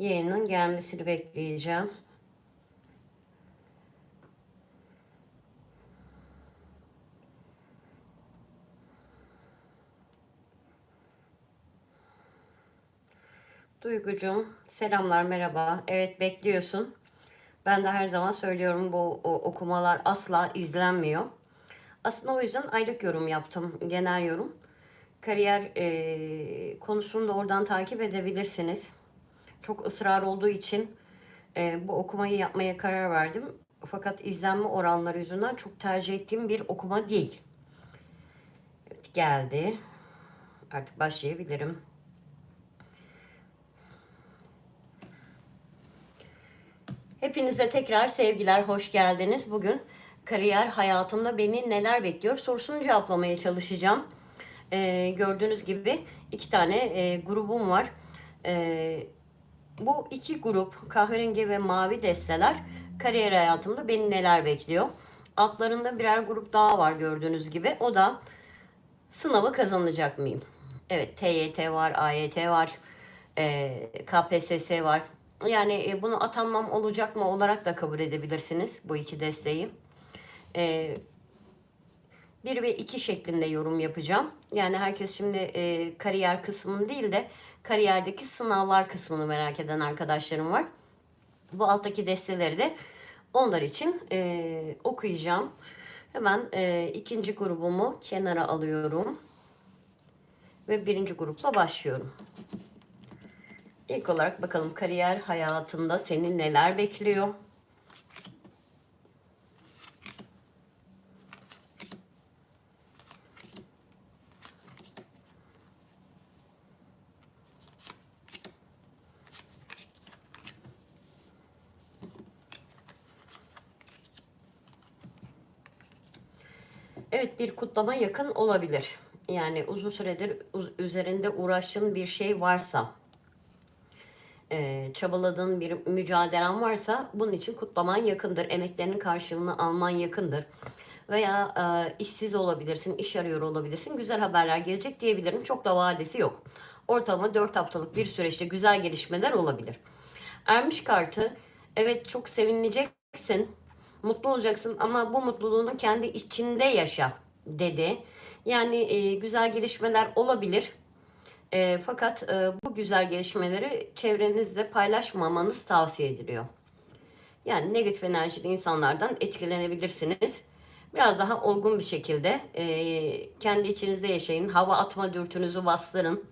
Yeğenin gelmesini bekleyeceğim. Duygucuğum selamlar merhaba. Evet bekliyorsun. Ben de her zaman söylüyorum bu okumalar asla izlenmiyor. Aslında o yüzden aylık yorum yaptım. Genel yorum. Kariyer e, konusunu da oradan takip edebilirsiniz. Çok ısrar olduğu için e, bu okumayı yapmaya karar verdim. Fakat izlenme oranları yüzünden çok tercih ettiğim bir okuma değil. Evet, geldi. Artık başlayabilirim. Hepinize tekrar sevgiler, hoş geldiniz. Bugün kariyer hayatımda beni neler bekliyor sorusunu cevaplamaya çalışacağım. Ee, gördüğünüz gibi iki tane e, grubum var. Ee, bu iki grup kahverengi ve mavi desteler kariyer hayatımda beni neler bekliyor. Altlarında birer grup daha var gördüğünüz gibi. O da sınavı kazanacak mıyım? Evet TYT var, AYT var, e, KPSS var. Yani e, bunu atanmam olacak mı olarak da kabul edebilirsiniz bu iki desteği. E, bir ve iki şeklinde yorum yapacağım. Yani herkes şimdi kariyer kısmını değil de kariyerdeki sınavlar kısmını merak eden arkadaşlarım var. Bu alttaki desteleri de onlar için e, okuyacağım. Hemen e, ikinci grubumu kenara alıyorum. Ve birinci grupla başlıyorum. İlk olarak bakalım kariyer hayatında seni neler bekliyor? Kutlama yakın olabilir. Yani uzun süredir üzerinde uğraştığın bir şey varsa, e, çabaladığın bir mücadelen varsa bunun için kutlaman yakındır. Emeklerinin karşılığını alman yakındır. Veya e, işsiz olabilirsin, iş arıyor olabilirsin. Güzel haberler gelecek diyebilirim. Çok da vadesi yok. Ortalama 4 haftalık bir süreçte güzel gelişmeler olabilir. Ermiş kartı evet çok sevinileceksin, mutlu olacaksın ama bu mutluluğunu kendi içinde yaşa dedi. Yani e, güzel gelişmeler olabilir. E, fakat e, bu güzel gelişmeleri çevrenizle paylaşmamanız tavsiye ediliyor. Yani negatif enerjili insanlardan etkilenebilirsiniz. Biraz daha olgun bir şekilde e, kendi içinizde yaşayın. Hava atma dürtünüzü bastırın.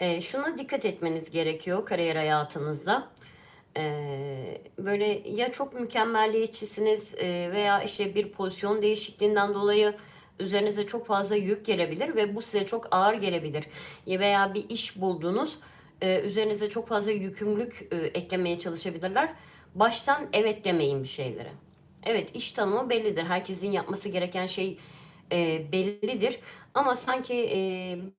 E, şuna dikkat etmeniz gerekiyor kariyer hayatınızda. E, böyle ya çok mükemmelliyetçisiniz e, veya işte bir pozisyon değişikliğinden dolayı üzerinize çok fazla yük gelebilir ve bu size çok ağır gelebilir. Ya Veya bir iş buldunuz, e, üzerinize çok fazla yükümlülük e, eklemeye çalışabilirler. Baştan evet demeyin bir şeylere. Evet iş tanımı bellidir. Herkesin yapması gereken şey e, bellidir. Ama sanki e,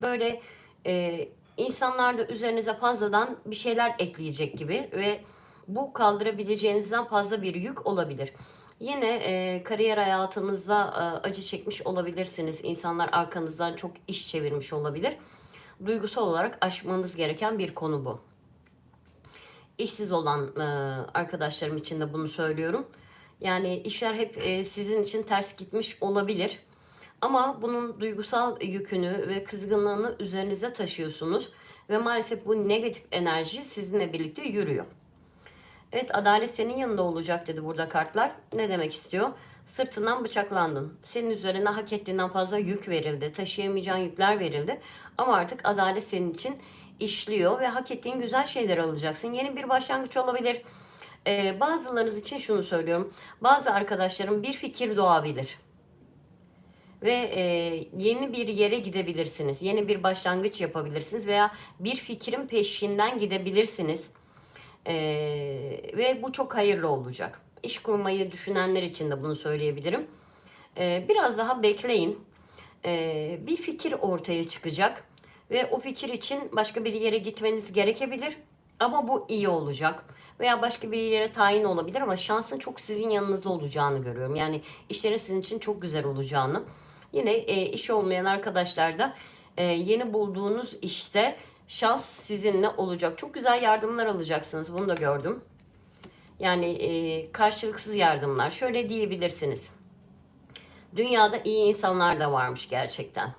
böyle e, insanlar da üzerinize fazladan bir şeyler ekleyecek gibi ve bu kaldırabileceğinizden fazla bir yük olabilir. Yine e, kariyer hayatınızda e, acı çekmiş olabilirsiniz. İnsanlar arkanızdan çok iş çevirmiş olabilir. Duygusal olarak aşmanız gereken bir konu bu. İşsiz olan e, arkadaşlarım için de bunu söylüyorum. Yani işler hep e, sizin için ters gitmiş olabilir. Ama bunun duygusal yükünü ve kızgınlığını üzerinize taşıyorsunuz. Ve maalesef bu negatif enerji sizinle birlikte yürüyor. Evet adalet senin yanında olacak dedi burada kartlar. Ne demek istiyor? Sırtından bıçaklandın. Senin üzerine hak ettiğinden fazla yük verildi. Taşıyamayacağın yükler verildi. Ama artık adalet senin için işliyor ve hak ettiğin güzel şeyler alacaksın. Yeni bir başlangıç olabilir. Ee, bazılarınız için şunu söylüyorum. Bazı arkadaşlarım bir fikir doğabilir ve e, yeni bir yere gidebilirsiniz. Yeni bir başlangıç yapabilirsiniz veya bir fikrin peşinden gidebilirsiniz. E, ve bu çok hayırlı olacak. İş kurmayı düşünenler için de bunu söyleyebilirim. E, biraz daha bekleyin. E, bir fikir ortaya çıkacak ve o fikir için başka bir yere gitmeniz gerekebilir. Ama bu iyi olacak. Veya başka bir yere tayin olabilir ama şansın çok sizin yanınızda olacağını görüyorum. Yani işlerin sizin için çok güzel olacağını. Yine e, iş olmayan arkadaşlar da e, yeni bulduğunuz işte şans sizinle olacak. Çok güzel yardımlar alacaksınız. Bunu da gördüm. Yani e, karşılıksız yardımlar. Şöyle diyebilirsiniz. Dünyada iyi insanlar da varmış gerçekten.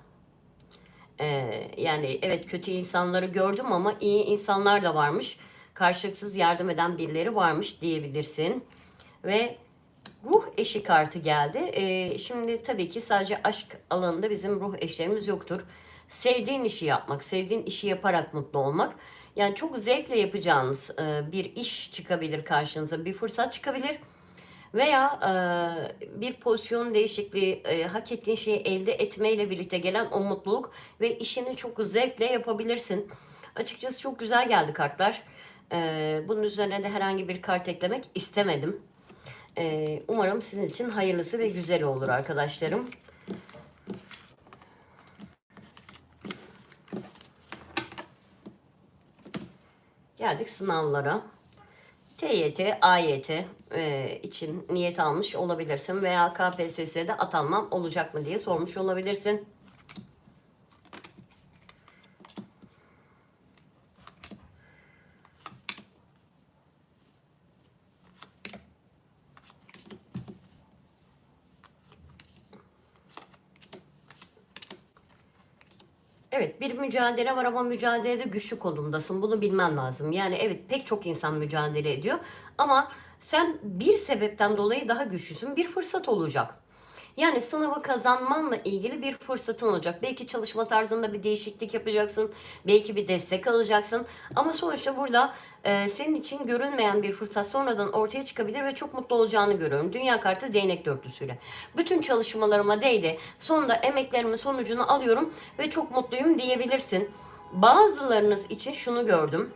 Ee, yani evet kötü insanları gördüm ama iyi insanlar da varmış. Karşılıksız yardım eden birileri varmış diyebilirsin. Ve ruh eşi kartı geldi. Ee, şimdi tabii ki sadece aşk alanında bizim ruh eşlerimiz yoktur. Sevdiğin işi yapmak, sevdiğin işi yaparak mutlu olmak. Yani çok zevkle yapacağınız e, bir iş çıkabilir karşınıza, bir fırsat çıkabilir. Veya e, bir pozisyon değişikliği, e, hak ettiğin şeyi elde etmeyle birlikte gelen o mutluluk ve işini çok zevkle yapabilirsin. Açıkçası çok güzel geldi kartlar. E, bunun üzerine de herhangi bir kart eklemek istemedim. E, umarım sizin için hayırlısı ve güzel olur arkadaşlarım. Geldik sınavlara. TYT, AYT e, için niyet almış olabilirsin veya KPSS'de atanmam olacak mı diye sormuş olabilirsin. Evet bir mücadele var ama mücadelede güçlü konumdasın. Bunu bilmen lazım. Yani evet pek çok insan mücadele ediyor. Ama sen bir sebepten dolayı daha güçlüsün. Bir fırsat olacak. Yani sınavı kazanmanla ilgili bir fırsatın olacak. Belki çalışma tarzında bir değişiklik yapacaksın. Belki bir destek alacaksın. Ama sonuçta burada e, senin için görünmeyen bir fırsat sonradan ortaya çıkabilir ve çok mutlu olacağını görüyorum. Dünya kartı değnek dörtlüsüyle. Bütün çalışmalarıma değdi. Sonunda emeklerimin sonucunu alıyorum ve çok mutluyum diyebilirsin. Bazılarınız için şunu gördüm.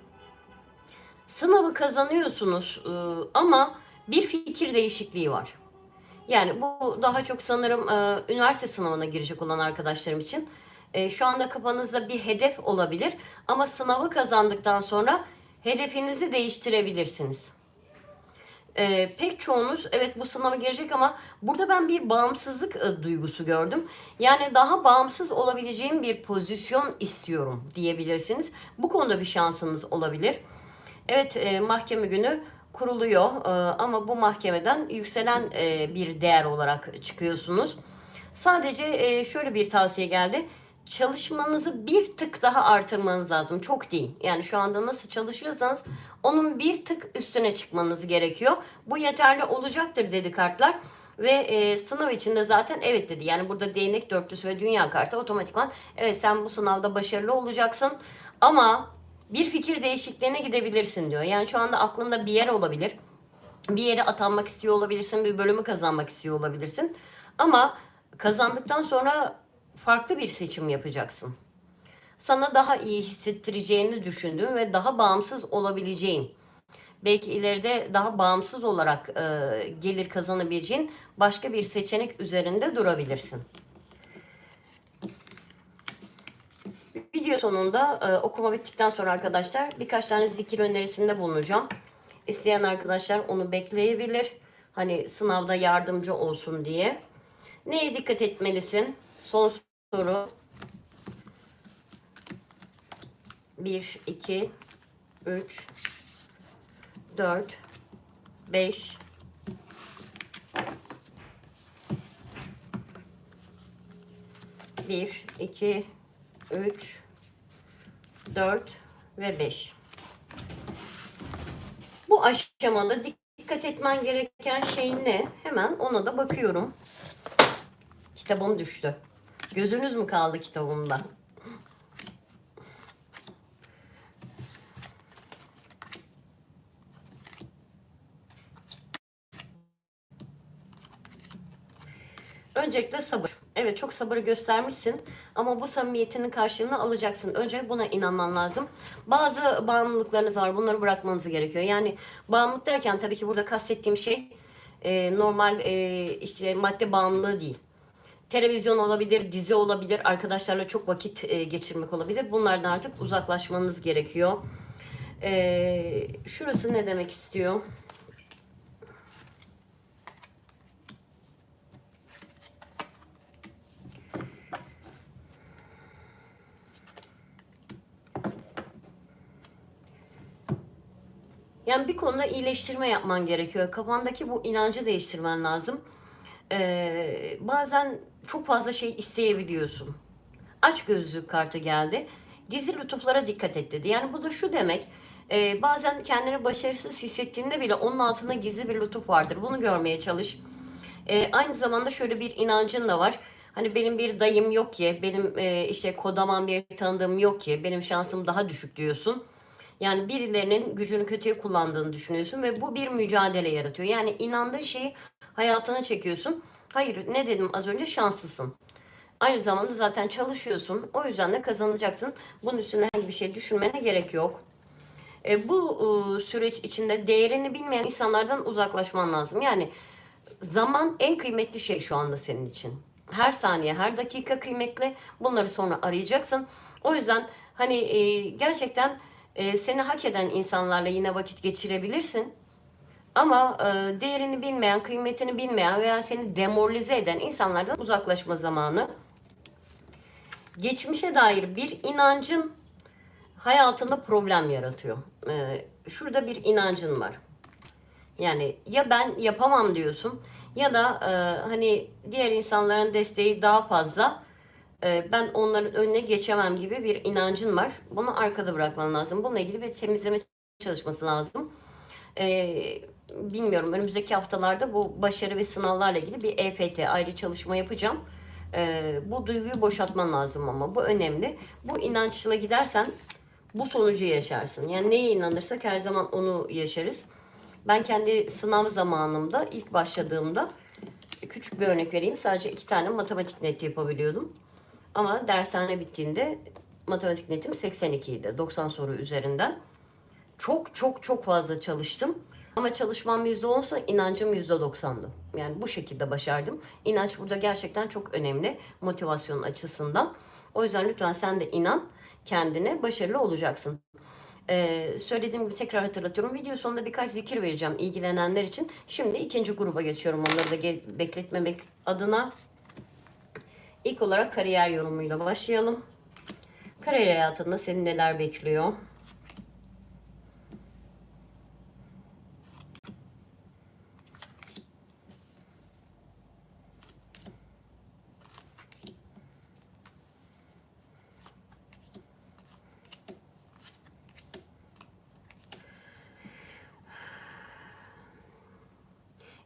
Sınavı kazanıyorsunuz e, ama bir fikir değişikliği var. Yani bu daha çok sanırım e, üniversite sınavına girecek olan arkadaşlarım için. Şu anda kafanızda bir hedef olabilir ama sınavı kazandıktan sonra hedefinizi değiştirebilirsiniz. E, pek çoğunuz evet bu sınava girecek ama burada ben bir bağımsızlık e, duygusu gördüm. Yani daha bağımsız olabileceğim bir pozisyon istiyorum diyebilirsiniz. Bu konuda bir şansınız olabilir. Evet e, mahkeme günü kuruluyor e, ama bu mahkemeden yükselen e, bir değer olarak çıkıyorsunuz. Sadece e, şöyle bir tavsiye geldi. Çalışmanızı bir tık daha artırmanız lazım. Çok değil. Yani şu anda nasıl çalışıyorsanız onun bir tık üstüne çıkmanız gerekiyor. Bu yeterli olacaktır dedi kartlar. Ve e, sınav içinde zaten evet dedi. Yani burada değnek dörtlüsü ve dünya kartı otomatikman evet sen bu sınavda başarılı olacaksın. Ama bir fikir değişikliğine gidebilirsin diyor. Yani şu anda aklında bir yer olabilir. Bir yere atanmak istiyor olabilirsin, bir bölümü kazanmak istiyor olabilirsin. Ama kazandıktan sonra farklı bir seçim yapacaksın. Sana daha iyi hissettireceğini düşündüğün ve daha bağımsız olabileceğin, belki ileride daha bağımsız olarak e, gelir kazanabileceğin başka bir seçenek üzerinde durabilirsin. Video sonunda e, okuma bittikten sonra arkadaşlar birkaç tane zikir önerisinde bulunacağım. İsteyen arkadaşlar onu bekleyebilir. Hani sınavda yardımcı olsun diye. Neye dikkat etmelisin? Son soru. 1, 2, 3, 4, 5, bir, iki, üç, 4 ve 5. Bu aşamada dikkat etmen gereken şey ne? Hemen ona da bakıyorum. Kitabım düştü. Gözünüz mü kaldı kitabımda? Öncelikle sabır. Evet çok sabır göstermişsin ama bu samimiyetinin karşılığını alacaksın. Önce buna inanman lazım. Bazı bağımlılıklarınız var. Bunları bırakmanız gerekiyor. Yani bağımlılık derken tabii ki burada kastettiğim şey e, normal e, işte madde bağımlılığı değil. Televizyon olabilir, dizi olabilir, arkadaşlarla çok vakit e, geçirmek olabilir. Bunlardan artık uzaklaşmanız gerekiyor. E, şurası ne demek istiyor? Yani bir konuda iyileştirme yapman gerekiyor. Kafandaki bu inancı değiştirmen lazım. Ee, bazen çok fazla şey isteyebiliyorsun. Aç gözlük kartı geldi. Gizli lütuflara dikkat et dedi. Yani bu da şu demek. e, bazen kendini başarısız hissettiğinde bile onun altında gizli bir lütuf vardır. Bunu görmeye çalış. E, aynı zamanda şöyle bir inancın da var. Hani benim bir dayım yok ki, benim e, işte kodaman bir tanıdığım yok ki, benim şansım daha düşük diyorsun. Yani birilerinin gücünü kötüye kullandığını düşünüyorsun ve bu bir mücadele yaratıyor. Yani inandığın şeyi hayatına çekiyorsun. Hayır ne dedim az önce şanslısın. Aynı zamanda zaten çalışıyorsun. O yüzden de kazanacaksın. Bunun üstüne herhangi bir şey düşünmene gerek yok. E, bu e, süreç içinde değerini bilmeyen insanlardan uzaklaşman lazım. Yani zaman en kıymetli şey şu anda senin için. Her saniye, her dakika kıymetli. Bunları sonra arayacaksın. O yüzden hani e, gerçekten e, seni hak eden insanlarla yine vakit geçirebilirsin. Ama e, değerini bilmeyen, kıymetini bilmeyen veya seni demoralize eden insanlardan uzaklaşma zamanı. Geçmişe dair bir inancın hayatında problem yaratıyor. E, şurada bir inancın var. Yani ya ben yapamam diyorsun ya da e, hani diğer insanların desteği daha fazla. E, ben onların önüne geçemem gibi bir inancın var. Bunu arkada bırakman lazım. Bununla ilgili bir temizleme çalışması lazım. E, bilmiyorum önümüzdeki haftalarda bu başarı ve sınavlarla ilgili bir EPT ayrı çalışma yapacağım. E, bu duyguyu boşaltman lazım ama bu önemli. Bu inançla gidersen bu sonucu yaşarsın. Yani neye inanırsak her zaman onu yaşarız. Ben kendi sınav zamanımda ilk başladığımda küçük bir örnek vereyim. Sadece iki tane matematik neti yapabiliyordum. Ama dershane bittiğinde matematik netim 82 idi. 90 soru üzerinden. Çok çok çok fazla çalıştım. Ama çalışmam %10'sa inancım %90'dı. Yani bu şekilde başardım. İnanç burada gerçekten çok önemli motivasyon açısından. O yüzden lütfen sen de inan kendine başarılı olacaksın. Ee, söylediğim gibi tekrar hatırlatıyorum. Video sonunda birkaç zikir vereceğim ilgilenenler için. Şimdi ikinci gruba geçiyorum onları da bekletmemek adına. İlk olarak kariyer yorumuyla başlayalım. Kariyer hayatında seni neler bekliyor?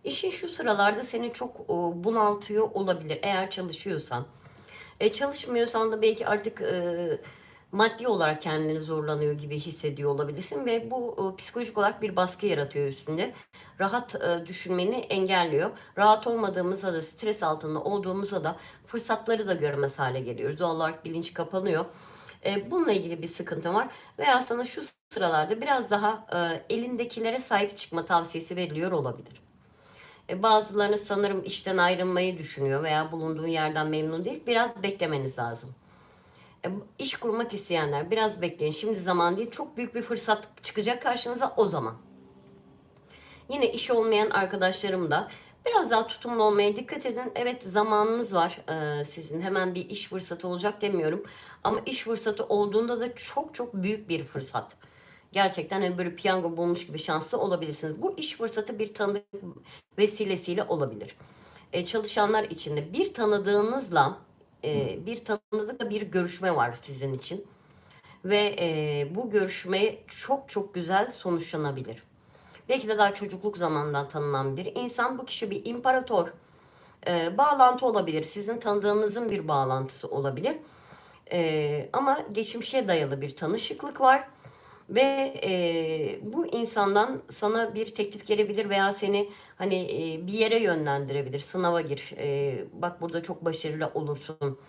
İşin şu sıralarda seni çok e, bunaltıyor olabilir eğer çalışıyorsan. E, çalışmıyorsan da belki artık e, maddi olarak kendini zorlanıyor gibi hissediyor olabilirsin ve bu e, psikolojik olarak bir baskı yaratıyor üstünde. Rahat e, düşünmeni engelliyor. Rahat olmadığımızda da stres altında olduğumuzda da fırsatları da göremez hale geliyoruz. Doğal olarak bilinç kapanıyor. E, bununla ilgili bir sıkıntı var. Veya sana şu sıralarda biraz daha e, elindekilere sahip çıkma tavsiyesi veriliyor olabilir. E, bazılarınız sanırım işten ayrılmayı düşünüyor veya bulunduğu yerden memnun değil. Biraz beklemeniz lazım. E, iş kurmak isteyenler biraz bekleyin. Şimdi zaman değil. Çok büyük bir fırsat çıkacak karşınıza o zaman. Yine iş olmayan arkadaşlarım da biraz daha tutumlu olmaya dikkat edin. Evet zamanınız var e, sizin. Hemen bir iş fırsatı olacak demiyorum. Ama iş fırsatı olduğunda da çok çok büyük bir fırsat. Gerçekten hani böyle piyango bulmuş gibi şanslı olabilirsiniz. Bu iş fırsatı bir tanıdık vesilesiyle olabilir. E, çalışanlar için de bir tanıdığınızla e, bir tanıdıkla bir görüşme var sizin için. Ve e, bu görüşme çok çok güzel sonuçlanabilir. Belki de daha çocukluk zamanından tanınan bir insan. Bu kişi bir imparator. E, bağlantı olabilir. Sizin tanıdığınızın bir bağlantısı olabilir. E, ama geçmişe dayalı bir tanışıklık var. Ve e, bu insandan sana bir teklif gelebilir veya seni hani e, bir yere yönlendirebilir. Sınava gir. E, bak burada çok başarılı olursun.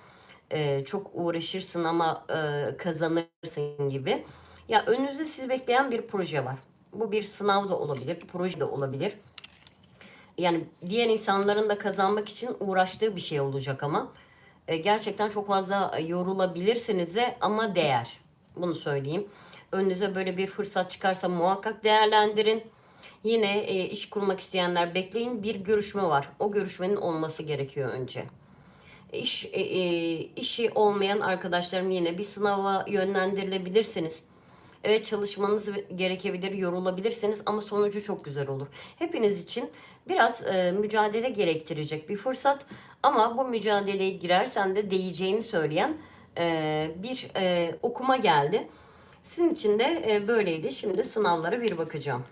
E, çok uğraşırsın ama e, kazanırsın gibi. Ya önünüzde sizi bekleyen bir proje var. Bu bir sınav da olabilir, proje de olabilir. Yani diğer insanların da kazanmak için uğraştığı bir şey olacak ama e, gerçekten çok fazla yorulabilirsiniz de ama değer. Bunu söyleyeyim. Önünüze böyle bir fırsat çıkarsa muhakkak değerlendirin. Yine e, iş kurmak isteyenler bekleyin. Bir görüşme var. O görüşmenin olması gerekiyor önce. İş e, e, işi olmayan arkadaşlarım yine bir sınava yönlendirilebilirsiniz. Evet çalışmanız gerekebilir, yorulabilirsiniz ama sonucu çok güzel olur. Hepiniz için biraz e, mücadele gerektirecek bir fırsat ama bu mücadeleye girersen de değeceğini söyleyen e, bir e, okuma geldi. Sizin için de e, böyleydi. Şimdi sınavlara bir bakacağım.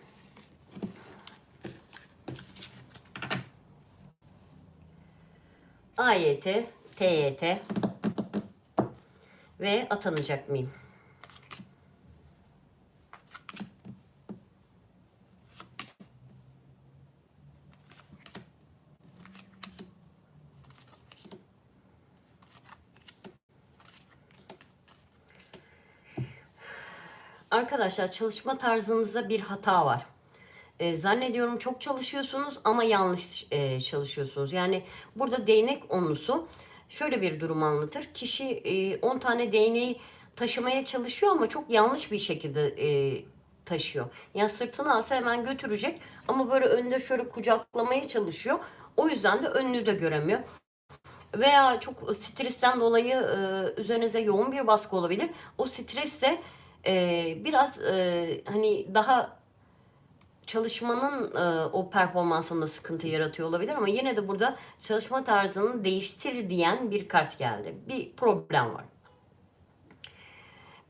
AYT, TYT ve atanacak mıyım? Arkadaşlar çalışma tarzınızda bir hata var. E, zannediyorum çok çalışıyorsunuz ama yanlış e, çalışıyorsunuz. Yani burada değnek onlusu şöyle bir durum anlatır. Kişi e, 10 tane değneği taşımaya çalışıyor ama çok yanlış bir şekilde e, taşıyor. Yani sırtını alsa hemen götürecek ama böyle önünde şöyle kucaklamaya çalışıyor. O yüzden de önünü de göremiyor. Veya çok stresten dolayı e, üzerinize yoğun bir baskı olabilir. O stres de e, biraz e, hani daha çalışmanın e, o performansında sıkıntı yaratıyor olabilir ama yine de burada çalışma tarzını değiştir diyen bir kart geldi. Bir problem var.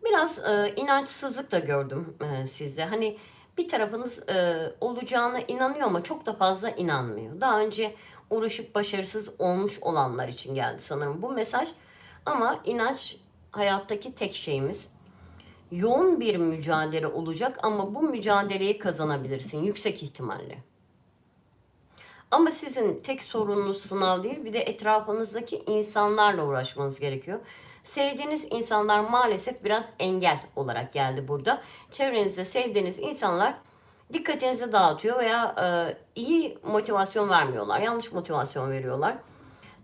Biraz e, inançsızlık da gördüm e, sizde. Hani bir tarafınız e, olacağına inanıyor ama çok da fazla inanmıyor. Daha önce uğraşıp başarısız olmuş olanlar için geldi sanırım bu mesaj. Ama inanç hayattaki tek şeyimiz yoğun bir mücadele olacak ama bu mücadeleyi kazanabilirsin yüksek ihtimalle. Ama sizin tek sorununuz sınav değil bir de etrafınızdaki insanlarla uğraşmanız gerekiyor. Sevdiğiniz insanlar maalesef biraz engel olarak geldi burada. Çevrenizde sevdiğiniz insanlar dikkatinizi dağıtıyor veya e, iyi motivasyon vermiyorlar. Yanlış motivasyon veriyorlar.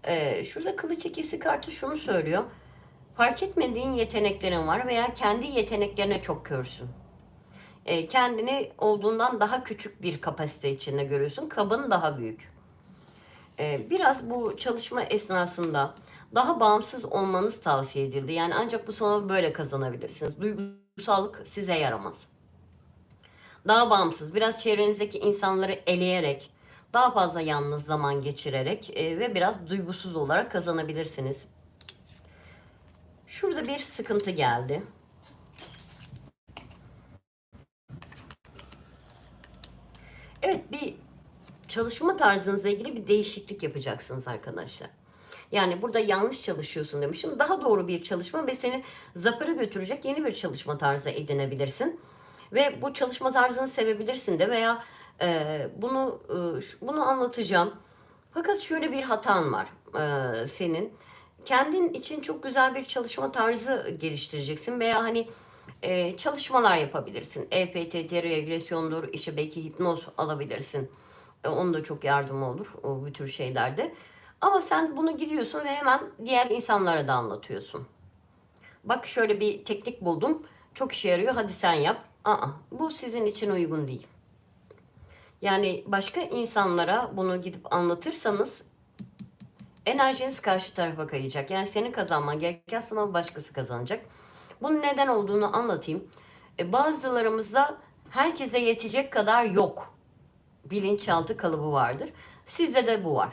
E, şurada kılıç ikisi kartı şunu söylüyor. Fark etmediğin yeteneklerin var veya kendi yeteneklerine çok körsün. E, kendini olduğundan daha küçük bir kapasite içinde görüyorsun. Kabın daha büyük. E, biraz bu çalışma esnasında daha bağımsız olmanız tavsiye edildi. Yani ancak bu sınavı böyle kazanabilirsiniz. Duygusallık size yaramaz. Daha bağımsız, biraz çevrenizdeki insanları eleyerek, daha fazla yalnız zaman geçirerek e, ve biraz duygusuz olarak kazanabilirsiniz. Şurada bir sıkıntı geldi. Evet bir çalışma tarzınızla ilgili bir değişiklik yapacaksınız arkadaşlar. Yani burada yanlış çalışıyorsun demişim. Daha doğru bir çalışma ve seni zafere götürecek yeni bir çalışma tarzı edinebilirsin. Ve bu çalışma tarzını sevebilirsin de veya e, bunu e, bunu anlatacağım. Fakat şöyle bir hatan var e, senin kendin için çok güzel bir çalışma tarzı geliştireceksin veya hani e, çalışmalar yapabilirsin. EFT, regresyondur, işte belki hipnoz alabilirsin. E, onun da çok yardımı olur o bu tür şeylerde. Ama sen bunu gidiyorsun ve hemen diğer insanlara da anlatıyorsun. Bak şöyle bir teknik buldum. Çok işe yarıyor. Hadi sen yap. Aa, bu sizin için uygun değil. Yani başka insanlara bunu gidip anlatırsanız enerjiniz karşı tarafa kayacak. Yani senin kazanman gereken sınav başkası kazanacak. Bunun neden olduğunu anlatayım. E, bazılarımızda herkese yetecek kadar yok. Bilinçaltı kalıbı vardır. Sizde de bu var.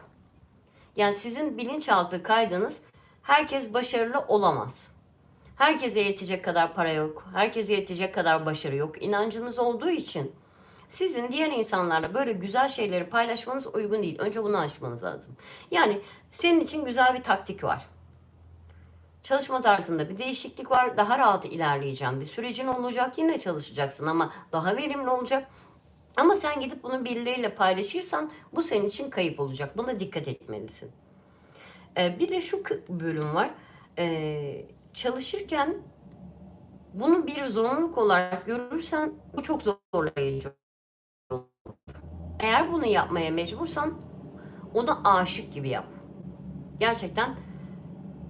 Yani sizin bilinçaltı kaydınız herkes başarılı olamaz. Herkese yetecek kadar para yok. Herkese yetecek kadar başarı yok. İnancınız olduğu için sizin diğer insanlarla böyle güzel şeyleri paylaşmanız uygun değil. Önce bunu aşmanız lazım. Yani senin için güzel bir taktik var. Çalışma tarzında bir değişiklik var. Daha rahat ilerleyeceğim. Bir sürecin olacak. Yine çalışacaksın ama daha verimli olacak. Ama sen gidip bunu birileriyle paylaşırsan bu senin için kayıp olacak. Buna dikkat etmelisin. Ee, bir de şu bölüm var. Ee, çalışırken bunu bir zorunluluk olarak görürsen bu çok zorlayıcı eğer bunu yapmaya mecbursan ona aşık gibi yap. Gerçekten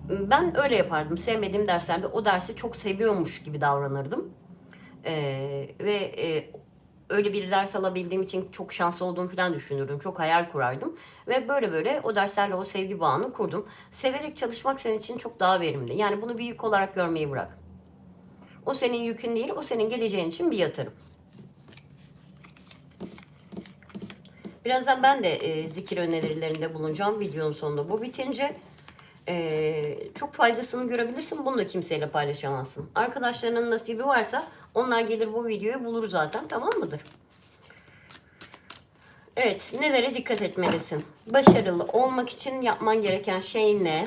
ben öyle yapardım. Sevmediğim derslerde o dersi çok seviyormuş gibi davranırdım. Ee, ve e, öyle bir ders alabildiğim için çok şanslı olduğumu falan düşünürdüm. Çok hayal kurardım. Ve böyle böyle o derslerle o sevgi bağını kurdum. Severek çalışmak senin için çok daha verimli. Yani bunu bir yük olarak görmeyi bırak. O senin yükün değil, o senin geleceğin için bir yatırım. Birazdan ben de e, zikir önerilerinde bulunacağım videonun sonunda. Bu bitince e, çok faydasını görebilirsin. Bunu da kimseyle paylaşamazsın. Arkadaşlarının nasibi varsa onlar gelir bu videoyu bulur zaten tamam mıdır? Evet, nelere dikkat etmelisin? Başarılı olmak için yapman gereken şey ne?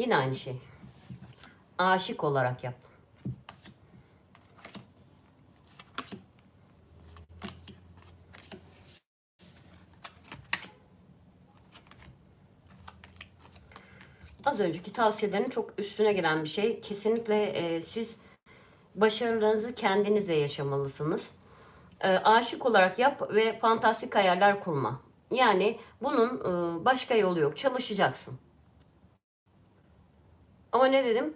Yine aynı şey. Aşık olarak yap. Az önceki tavsiyelerin çok üstüne gelen bir şey. Kesinlikle e, siz başarılarınızı kendinize yaşamalısınız. E, aşık olarak yap ve fantastik hayaller kurma. Yani bunun e, başka yolu yok. Çalışacaksın. Ama ne dedim?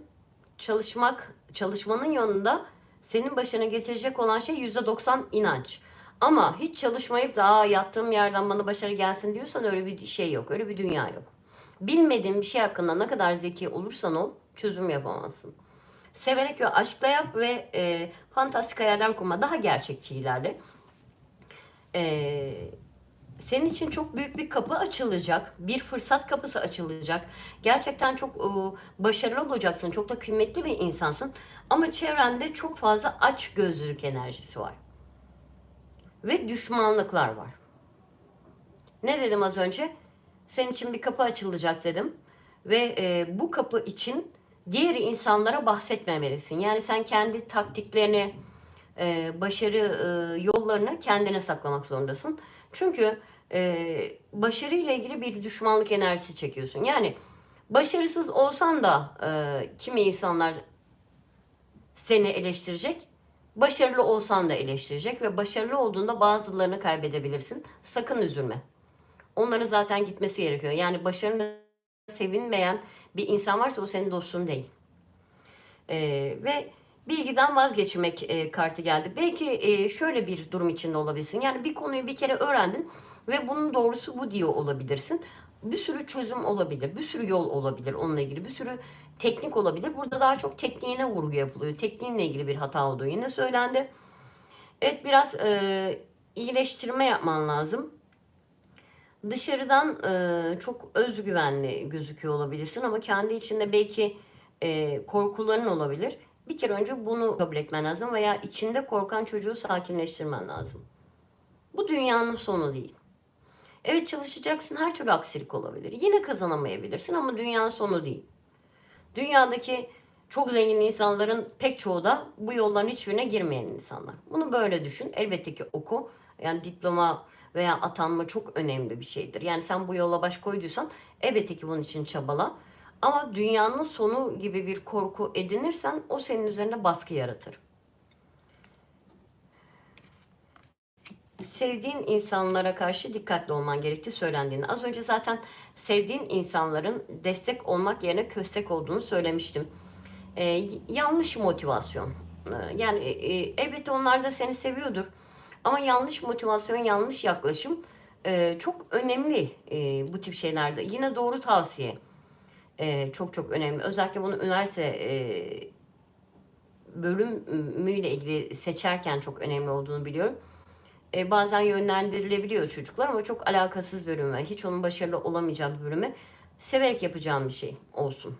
Çalışmak, çalışmanın yanında senin başına getirecek olan şey %90 inanç. Ama hiç çalışmayıp da Aa, yattığım yerden bana başarı gelsin diyorsan öyle bir şey yok. Öyle bir dünya yok. Bilmediğin bir şey hakkında ne kadar zeki olursan ol çözüm yapamazsın. Severek ve aşkla yap ve e, fantastik hayaller kurma. Daha gerçekçi ilerle. Eee senin için çok büyük bir kapı açılacak. Bir fırsat kapısı açılacak. Gerçekten çok e, başarılı olacaksın. Çok da kıymetli bir insansın. Ama çevrende çok fazla aç gözlülük enerjisi var. Ve düşmanlıklar var. Ne dedim az önce? Senin için bir kapı açılacak dedim. Ve e, bu kapı için diğer insanlara bahsetmemelisin. Yani sen kendi taktiklerini, e, başarı e, yollarını kendine saklamak zorundasın. Çünkü e, başarıyla ilgili bir düşmanlık enerjisi çekiyorsun. Yani başarısız olsan da e, kimi insanlar seni eleştirecek. Başarılı olsan da eleştirecek ve başarılı olduğunda bazılarını kaybedebilirsin. Sakın üzülme. Onların zaten gitmesi gerekiyor. Yani başarını sevinmeyen bir insan varsa o senin dostun değil. E, ve bilgiden vazgeçmek e, kartı geldi. Belki e, şöyle bir durum içinde olabilirsin. Yani bir konuyu bir kere öğrendin ve bunun doğrusu bu diyor olabilirsin. Bir sürü çözüm olabilir, bir sürü yol olabilir onunla ilgili, bir sürü teknik olabilir. Burada daha çok tekniğine vurgu yapılıyor. Tekniğinle ilgili bir hata olduğu yine söylendi. Evet biraz e, iyileştirme yapman lazım. Dışarıdan e, çok özgüvenli gözüküyor olabilirsin ama kendi içinde belki e, korkuların olabilir. Bir kere önce bunu kabul etmen lazım veya içinde korkan çocuğu sakinleştirmen lazım. Bu dünyanın sonu değil. Evet çalışacaksın her türlü aksilik olabilir. Yine kazanamayabilirsin ama dünyanın sonu değil. Dünyadaki çok zengin insanların pek çoğu da bu yolların hiçbirine girmeyen insanlar. Bunu böyle düşün. Elbette ki oku. Yani diploma veya atanma çok önemli bir şeydir. Yani sen bu yola baş koyduysan elbette ki bunun için çabala. Ama dünyanın sonu gibi bir korku edinirsen o senin üzerinde baskı yaratır. Sevdiğin insanlara karşı dikkatli olman gerektiği söylendiğini. Az önce zaten sevdiğin insanların destek olmak yerine köstek olduğunu söylemiştim. Ee, yanlış motivasyon. Ee, yani e, elbette onlar da seni seviyordur. Ama yanlış motivasyon, yanlış yaklaşım e, çok önemli e, bu tip şeylerde. Yine doğru tavsiye e, çok çok önemli. Özellikle bunu üniversite e, bölümüyle ilgili seçerken çok önemli olduğunu biliyorum. E, bazen yönlendirilebiliyor çocuklar ama çok alakasız bölüme, hiç onun başarılı olamayacağı bir bölüme severek yapacağım bir şey olsun.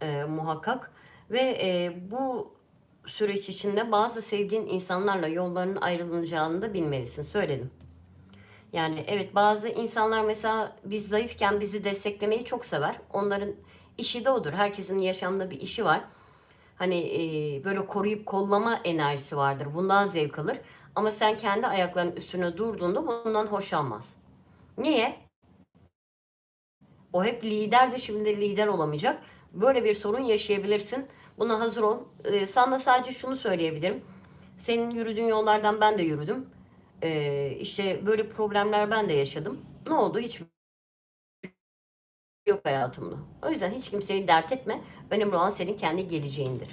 E, muhakkak. Ve e, bu süreç içinde bazı sevdiğin insanlarla yollarının ayrılacağını da bilmelisin. Söyledim. Yani evet bazı insanlar mesela biz zayıfken bizi desteklemeyi çok sever. Onların işi de odur. Herkesin yaşamda bir işi var. Hani e, böyle koruyup kollama enerjisi vardır. Bundan zevk alır. Ama sen kendi ayaklarının üstüne durduğunda bundan hoşlanmaz. Niye? O hep lider de şimdi lider olamayacak. Böyle bir sorun yaşayabilirsin. Buna hazır ol. Ee, sana sadece şunu söyleyebilirim. Senin yürüdüğün yollardan ben de yürüdüm. Ee, işte böyle problemler ben de yaşadım. Ne oldu? Hiç yok hayatımda. O yüzden hiç kimseyi dert etme. Önemli olan senin kendi geleceğindir.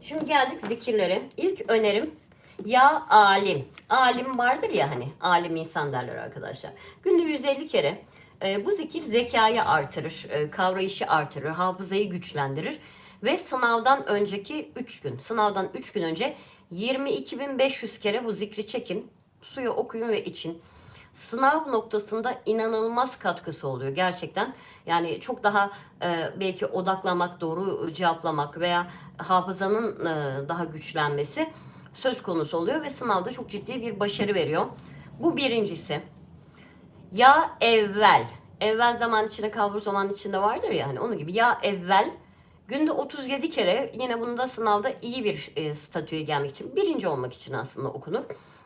Şimdi geldik zikirlere. İlk önerim ya alim. Alim vardır ya hani alim insan derler arkadaşlar. Günde 150 kere e, bu zikir zekayı artırır, e, kavrayışı artırır, hafızayı güçlendirir. Ve sınavdan önceki 3 gün, sınavdan 3 gün önce 22.500 kere bu zikri çekin. Suyu okuyun ve için. Sınav noktasında inanılmaz katkısı oluyor gerçekten. Yani çok daha e, belki odaklamak, doğru cevaplamak veya hafızanın e, daha güçlenmesi söz konusu oluyor ve sınavda çok ciddi bir başarı veriyor. Bu birincisi. Ya evvel, evvel zaman içinde kalbur zaman içinde vardır ya hani onun gibi ya evvel günde 37 kere yine bunda sınavda iyi bir e, statüye gelmek için birinci olmak için aslında okunur.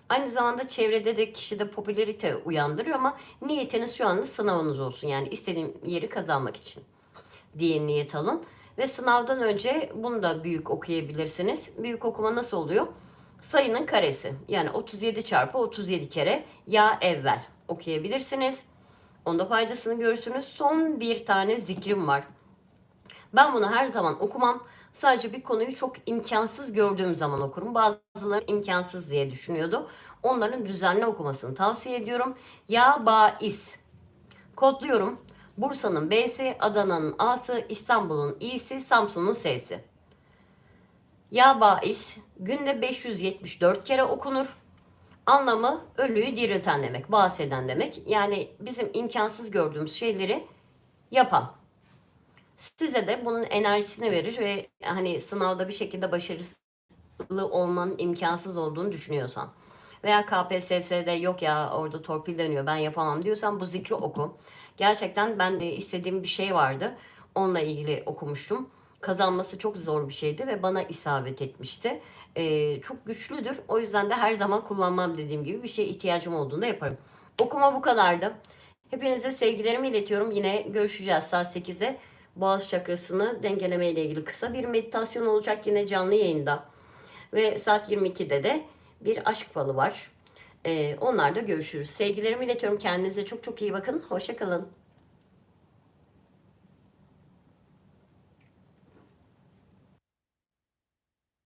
Aynı zamanda çevrede de kişide popülerite uyandırıyor ama niyetiniz şu anda sınavınız olsun. Yani istediğim yeri kazanmak için diye niyet alın. Ve sınavdan önce bunu da büyük okuyabilirsiniz. Büyük okuma nasıl oluyor? Sayının karesi. Yani 37 çarpı 37 kere ya evvel okuyabilirsiniz. Onda faydasını görürsünüz. Son bir tane zikrim var. Ben bunu her zaman okumam. Sadece bir konuyu çok imkansız gördüğüm zaman okurum. Bazıları imkansız diye düşünüyordu. Onların düzenli okumasını tavsiye ediyorum. Ya Bais. Kodluyorum. Bursa'nın B'si, Adana'nın A'sı, İstanbul'un İ'si, Samsun'un S'si. Ya Bais günde 574 kere okunur. Anlamı ölüyü dirilten demek, bahseden demek. Yani bizim imkansız gördüğümüz şeyleri yapan size de bunun enerjisini verir ve hani sınavda bir şekilde başarılı olmanın imkansız olduğunu düşünüyorsan veya KPSS'de yok ya orada torpil deniyor ben yapamam diyorsan bu zikri oku. Gerçekten ben de istediğim bir şey vardı. Onunla ilgili okumuştum. Kazanması çok zor bir şeydi ve bana isabet etmişti. Ee, çok güçlüdür. O yüzden de her zaman kullanmam dediğim gibi bir şeye ihtiyacım olduğunda yaparım. Okuma bu kadardı. Hepinize sevgilerimi iletiyorum. Yine görüşeceğiz saat 8'e. Boğaz çakrasını dengeleme ile ilgili kısa bir meditasyon olacak yine canlı yayında. Ve saat 22'de de bir aşk falı var. Ee, onlarda görüşürüz. Sevgilerimi iletiyorum. Kendinize çok çok iyi bakın. Hoşçakalın.